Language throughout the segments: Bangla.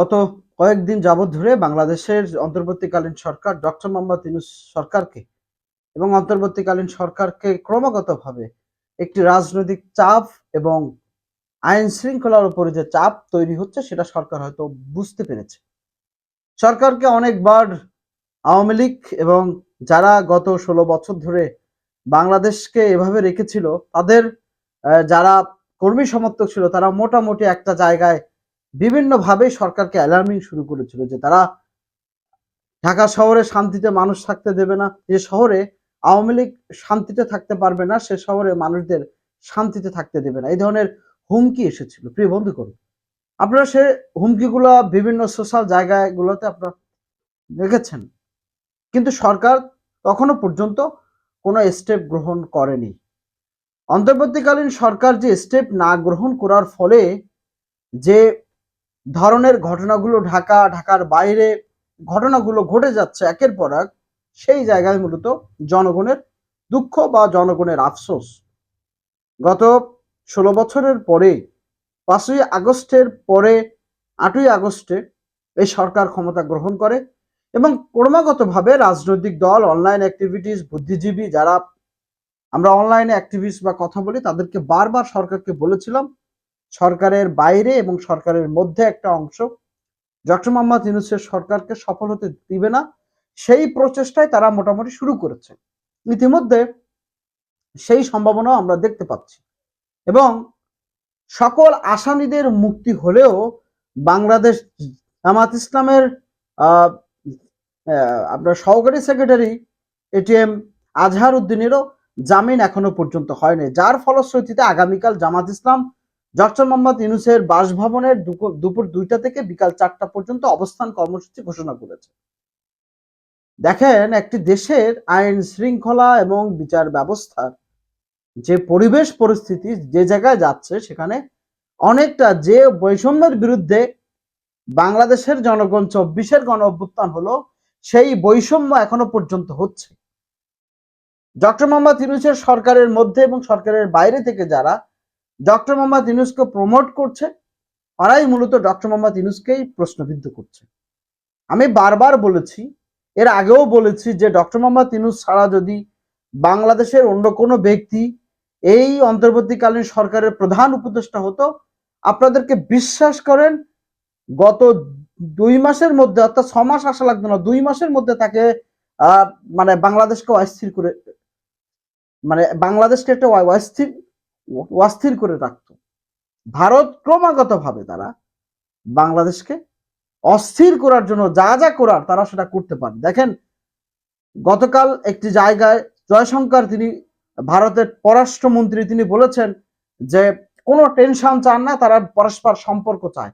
গত কয়েকদিন যাবৎ ধরে বাংলাদেশের অন্তর্বর্তীকালীন সরকার ডক্টর মোহাম্মদ ইউনুস সরকারকে এবং অন্তর্বর্তীকালীন সরকারকে ক্রমাগতভাবে একটি রাজনৈতিক চাপ এবং আইন শৃঙ্খলার উপরে যে চাপ তৈরি হচ্ছে, সেটা সরকার হয়তো বুঝতে পেরেছে। সরকারকে অনেকবার আওয়ামী লীগ এবং যারা গত ষোলো বছর ধরে বাংলাদেশকে এভাবে রেখেছিল, তাদের যারা কর্মী সমর্থক ছিল, তারা মোটামুটি একটা জায়গায় বিভিন্নভাবে সরকারকে অ্যালার্মিং শুরু করেছিল যে তারা ঢাকা শহরে শান্তিতে মানুষ থাকতে দেবে না, যে শহরে আওয়ামী লীগ শান্তিতে থাকতে পারবে না, সে শহরে মানুষদের শান্তিতে থাকতে দেবে না। এই ধরনের হুমকি এসেছিল। প্রিয় বন্ধু, করুন। আপনারা সে হুমকিগুলো বিভিন্ন সোশ্যাল জায়গাগুলোতে আপনারা দেখেছেন। কিন্তু সরকার তখনো পর্যন্ত কোনো স্টেপ গ্রহণ করেনি। অন্তর্বর্তীকালীন সরকার যে স্টেপ না গ্রহণ করার ফলে যে ধরনের ঘটনাগুলো ঢাকা, ঢাকার বাইরে ঘটনাগুলো ঘটে যাচ্ছে একের পর এক, সেই জায়গায় মূলত জনগণের দুঃখ বা জনগণের আফসোস। গত ষোলো বছরের পরে, পাঁচই আগস্টের পরে, আটই আগস্টে এই সরকার ক্ষমতা গ্রহণ করে এবং ক্রমাগতভাবে রাজনৈতিক দল অনলাইন অ্যাক্টিভিটিস বুদ্ধিজীবী যারা আমরা অনলাইনে অ্যাক্টিভিস্ট বা কথা বলি, তাদেরকে বারবার সরকারকে বলেছিলাম সরকারের বাইরে এবং সরকারের মধ্যে একটা অংশ। ডক্টর মোহাম্মদ ইউনুসের সরকারকে সফল হতে দিবে না, সেই প্রচেষ্টায় তারা মোটামুটি শুরু করেছে। ইতিমধ্যে সেই সম্ভাবনাও আমরা দেখতে পাচ্ছি। এবং সকল আসামিদের মুক্তি হলেও বাংলাদেশ জামাত ইসলামের আপনার সহকারী সেক্রেটারি এটিএম আজহার উদ্দিনেরও জামিন এখনও পর্যন্ত হয়নি, যার ফলশ্রুতিতে আগামীকাল জামাত ইসলাম ডক্টর মোহাম্মদ ইউনুসের বাসভবনের দুপুর- দুইটা থেকে বিকাল চারটা পর্যন্ত অবস্থান কর্মসূচি ঘোষণা করেছে। দেখেন, একটি দেশের আইন শৃঙ্খলা এবং বিচার ব্যবস্থার যে পরিবেশ পরিস্থিতি, যে জায়গায় যাচ্ছে, সেখানে অনেকটা যে বৈষম্যের বিরুদ্ধে বাংলাদেশের জনগণ চব্বিশের গণ অভ্যুত্থান হলো, সেই বৈষম্য এখনও পর্যন্ত হচ্ছে। ডক্টর মোহাম্মদ ইউনুসের সরকারের মধ্যে এবং সরকারের বাইরে থেকে যারা ডক্টর মোহাম্মদ ইউনুসকে প্রমোট করছে, তারাই মূলত ডক্টর মোহাম্মদ ইউনুসকেই প্রশ্নবিদ্ধ করছে। আমি বারবার বলেছি, এর আগেও বলেছি যে ডক্টর মোহাম্মদ ইউনুস ছাড়া যদি বাংলাদেশের অন্য কোনো ব্যক্তি এই অন্তর্বর্তীকালীন সরকারের প্রধান উপদেষ্টা হতো, আপনাদেরকে বিশ্বাস করেন, গত দুই মাসের মধ্যে, অর্থাৎ ছ মাস আসা লাগতো না, দুই মাসের মধ্যে তাকে মানে বাংলাদেশকে অস্থির করে মানে বাংলাদেশকে একটা অস্থির অস্থির করে রাখতো। ভারত ক্রমাগত ভাবে তারা বাংলাদেশকে অস্থির করার জন্য যা যা করার তারা সেটা করতে পারে। দেখেন, গতকাল একটি জায়গায় জয়শঙ্কর তিনি ভারতের পররাষ্ট্রমন্ত্রী, তিনি বলেছেন যে কোনো টেনশন চান না, তারা পরস্পর সম্পর্ক চায়।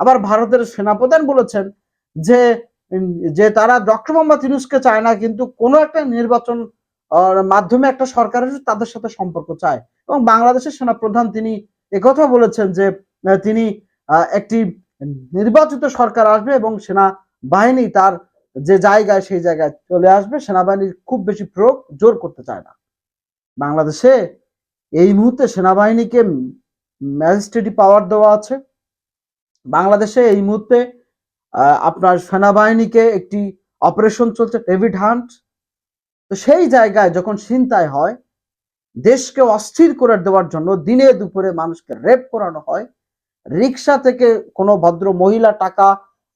আবার ভারতের সেনাপ্রধান বলেছেন যে যে তারা ডক্টর মোহাম্মদ ইউনুসকে চায় না, কিন্তু কোনো একটা নির্বাচন মাধ্যমে একটা সরকারের তাদের সাথে সম্পর্ক চায়। এবং বাংলাদেশের সেনাপ্রধান তিনি একথা বলেছেন যে তিনি একটি নির্বাচিত সরকার আসবে এবং সেনা বাহিনী তার যে জায়গায় সেই জায়গায় চলে আসবে সেনাবাহিনীর খুব বেশি প্রয়োগ, জোর করতে চায় না। বাংলাদেশে এই মুহূর্তে সেনাবাহিনীকে ম্যাজিস্ট্রেটি পাওয়ার দেওয়া আছে। বাংলাদেশে এই মুহূর্তে আপনার সেনাবাহিনীকে একটি অপারেশন চলছে ডেভিড হান্ট। তো সেই জায়গায় যখন ছিনতাই হয়, দেশকে অস্থির করে দেওয়ার জন্য দিনে দুপুরে মানুষকে রেপ করানো হয়। রিক্সা থেকে কোনো ভদ্র মহিলা টাকা,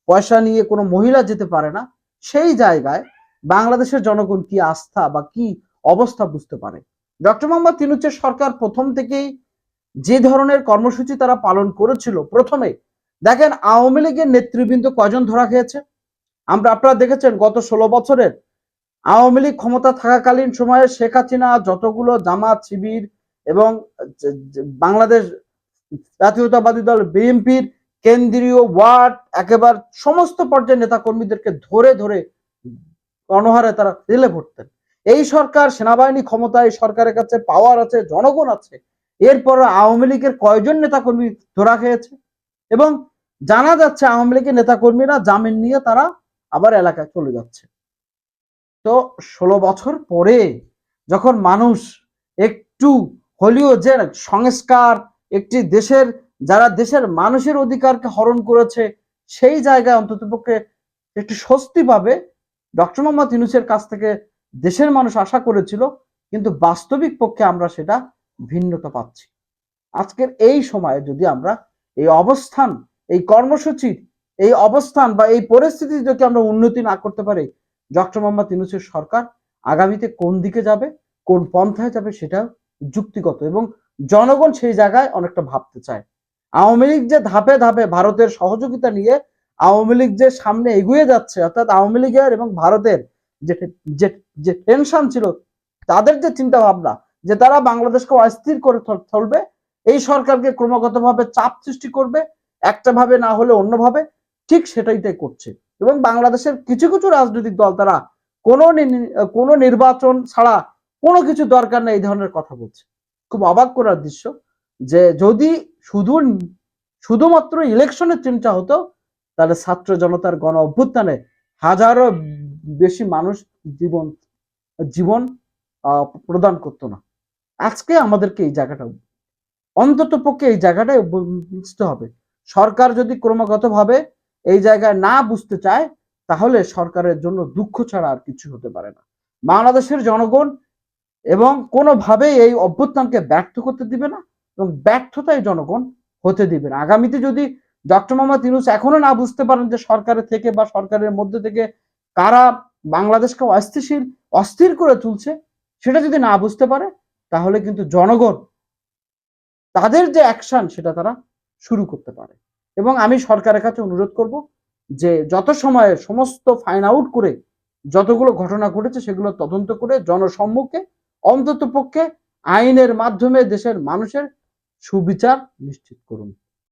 পয়সা নিয়ে কোনো মহিলা যেতে পারে না। সেই জায়গায় বাংলাদেশের জনগণ কি আস্থা বা কি অবস্থা বুঝতে পারে? ডক্টর মোহাম্মদ তিনুচের সরকার প্রথম থেকেই যে ধরনের কর্মসূচি তারা পালন করেছিল, প্রথমে দেখেন আওয়ামী লীগের নেতৃবৃন্দ কয়জন ধরা খেয়েছে? আমরা, আপনারা দেখেছেন গত ষোলো বছরের আওয়ামী লীগ ক্ষমতা থাকাকালীন সময়ে শেখ হাসিনা যতগুলো জামাত, শিবির এবং বাংলাদেশ জাতীয়তাবাদী দল, বিএনপির কেন্দ্রীয় ওয়ার্ড একেবারে সমস্ত পর্যায়ের নেতা কর্মীদেরকে ধরে ধরে গণহারে তারা জেলে ভরতেন। এই সরকার সেনাবাহিনী ক্ষমতায়, এই সরকারের কাছে পাওয়ার আছে, জনগণ আছে। এরপর আওয়ামী লীগের কয়জন নেতাকর্মী ধরা খেয়েছে? এবং জানা যাচ্ছে আওয়ামী লীগের নেতাকর্মীরা জামিন নিয়ে তারা আবার এলাকায় চলে যাচ্ছে। তো ষোলো বছর পরে যখন মানুষ একটু হলেও যে সংস্কার, একটি দেশের, যারা দেশের মানুষের অধিকারকে হরণ করেছে, সেই জায়গায় অন্ততপক্ষে একটু স্বস্তি পাবে। ডক্টর মোহাম্মদ ইউনুসের কাছ থেকে দেশের মানুষ আশা করেছিল, কিন্তু বাস্তবিক পক্ষে আমরা সেটা ভিন্নতা পাচ্ছি। আজকের এই সময়ে যদি আমরা এই অবস্থান, এই কর্মসূচির, এই অবস্থান বা এই পরিস্থিতি যদি আমরা উন্নতি না করতে পারি ডক্টর মোহাম্মদ ইউনুসের সরকার আগামীতে কোন দিকে যাবে, কোন পন্থায় যাবে সেটা যুক্তিগত এবং জনগণ সেই জায়গায় অনেকটা ভাবতে চায়। আওয়ামী লীগ যে ধাপে ধাপে ভারতের সহযোগিতা নিয়ে আওয়ামী লীগ যে সামনে এগিয়ে যাচ্ছে, অর্থাৎ আওয়ামী লীগের এবং ভারতের যে যে টেনশন ছিল, তাদের যে চিন্তা ভাবনা যে তারা বাংলাদেশকে অস্থির করে চলবে এই সরকারকে ক্রমাগতভাবে চাপ সৃষ্টি করবে, একটা ভাবে না হলে অন্যভাবে, ঠিক সেটাই তাই করছে। এবং বাংলাদেশের কিছু কিছু রাজনৈতিক দল তারা কোনো কোনো নির্বাচন ছাড়া কোনো কিছু দরকার নেই, এই ধরনের কথা বলছে। খুব অবাক করার দৃশ্য যে যদি শুধু শুধুমাত্র ইলেকশনের চিন্তা হতো, তাহলে ছাত্র জনতার গণ অভ্যুত্থানে হাজারো বেশি মানুষ জীবন জীবন প্রদান করতো না। আজকে আমাদেরকে এই জায়গাটা অন্তত পক্ষে এই জায়গাটাই বু- বুঝতে হবে। সরকার যদি ক্রমাগতভাবে এই জায়গায় না বুঝতে চায়, তাহলে সরকারের জন্য দুঃখ ছাড়া আর কিছু হতে পারে না। বাংলাদেশের জনগণ এবং কোনোভাবেই এই অভ্যুত্থানকে ব্যর্থ করতে দিবে না এবং ব্যর্থতাই জনগণ হতে দিবে না। আগামীতে যদি ডক্টর মোহাম্মদ ইউনুস এখনও না বুঝতে পারেন যে সরকারের থেকে বা সরকারের মধ্যে থেকে কারা বাংলাদেশকে অস্থিতিশীল অস্থির করে তুলছে, সেটা যদি না বুঝতে পারে, তাহলে কিন্তু জনগণ তাদের যে অ্যাকশন সেটা তারা শুরু করতে পারে। এবং আমি সরকারের কাছে অনুরোধ করব যে যত সময়ে সমস্ত ফাইন আউট করে যতগুলো ঘটনা ঘটেছে সেগুলো তদন্ত করে জনসম্মুখে অন্তত পক্ষে আইনের মাধ্যমে দেশের মানুষের সুবিচার নিশ্চিত করুন।